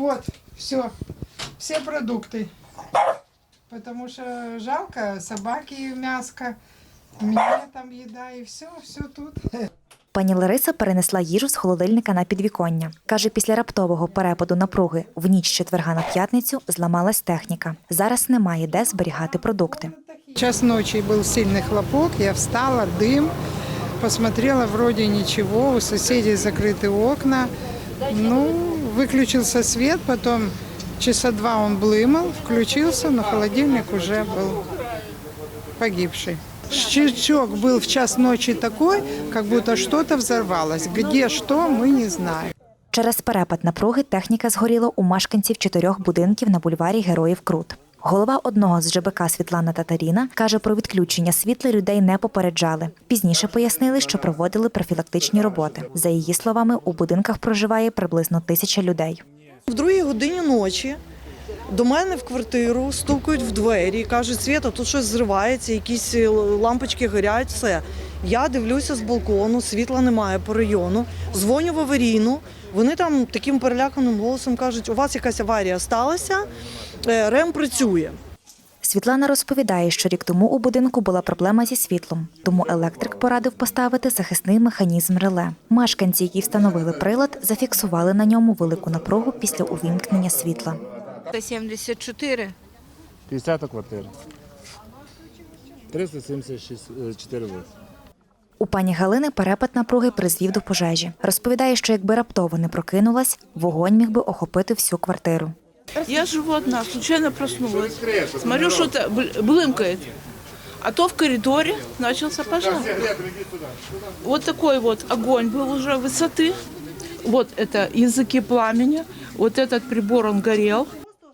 Вот, все, все продукты. Потому что жалко собаки мяско, мне там еда и все, все тут. Пані Лариса перенесла їжу з холодильника на підвіконня. Каже, після раптового перепаду напруги в ніч з четверга на п'ятницю зламалась техніка. Зараз немає де зберігати продукти. Час ночи был сильный хлопок, я встала, дым, посмотрела, вроде ничего, у соседей закрыты окна. Ну, выключился свет, потом часа два он блымал, включился, но холодильник уже был погибший. Щелчок был в час ночи такой, как будто что-то взорвалось. Где что, мы не знаем. Через перепад напруги техніка згоріла у мешканців чотирьох будинків на бульварі Героїв Крут. Голова одного з ЖБК Світлана Татаріна каже, про відключення світла людей не попереджали. Пізніше пояснили, що проводили профілактичні роботи. За її словами, у будинках проживає приблизно тисяча людей. В другій годині ночі до мене в квартиру стукають в двері кажуть, Свята, тут щось зривається, якісь е, лампочки горять, все. Я дивлюся з балкону, світла немає по району, дзвоню в аварійну. Вони там таким переляканим голосом кажуть, у вас якась аварія сталася, е, РЕМ працює. Світлана розповідає, що рік тому у будинку була проблема зі світлом, тому електрик порадив поставити захисний механізм реле. Мешканці, які встановили прилад, зафіксували на ньому велику напругу після увімкнення світла. 74. 50 квартира. 374 вулиці. У пані Галини перепад напруги призвів до пожежі. Розповідає, що якби раптово не прокинулась, вогонь міг би охопити всю квартиру. Я живу одна, случайно проснулась. Смотрю, что-то бл- блымкает. А то в коридоре начался пожар. Вот такой вот огонь был уже высоты. Вот это языки пламени. Вот этот прибор, он горел.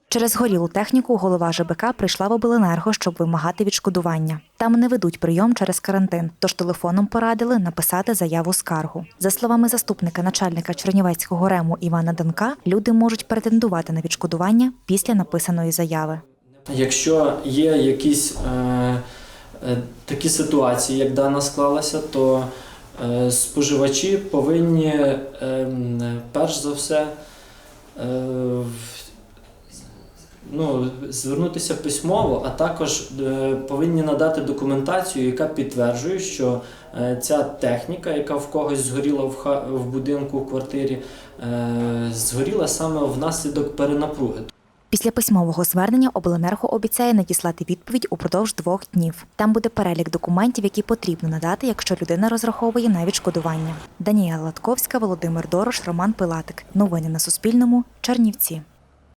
Через горілу техніку голова ЖБК прийшла в обленерго, щоб вимагати відшкодування. Там не ведуть прийом через карантин, тож телефоном порадили написати заяву скаргу. За словами заступника начальника Чернівецького рему Івана Данка, люди можуть претендувати на відшкодування після написаної заяви. Якщо є якісь е, е, такі ситуації, як дана склалася, то е, споживачі повинні е, перш за все е, ну, звернутися письмово, а також е, повинні надати документацію, яка підтверджує, що е, ця техніка, яка в когось згоріла в, ха- в будинку, в квартирі, е, згоріла саме внаслідок перенапруги. Після письмового звернення обленерго обіцяє надіслати відповідь упродовж двох днів. Там буде перелік документів, які потрібно надати, якщо людина розраховує на відшкодування. Даніела Латковська, Володимир Дорош, Роман Пилатик. Новини на Суспільному. Чернівці.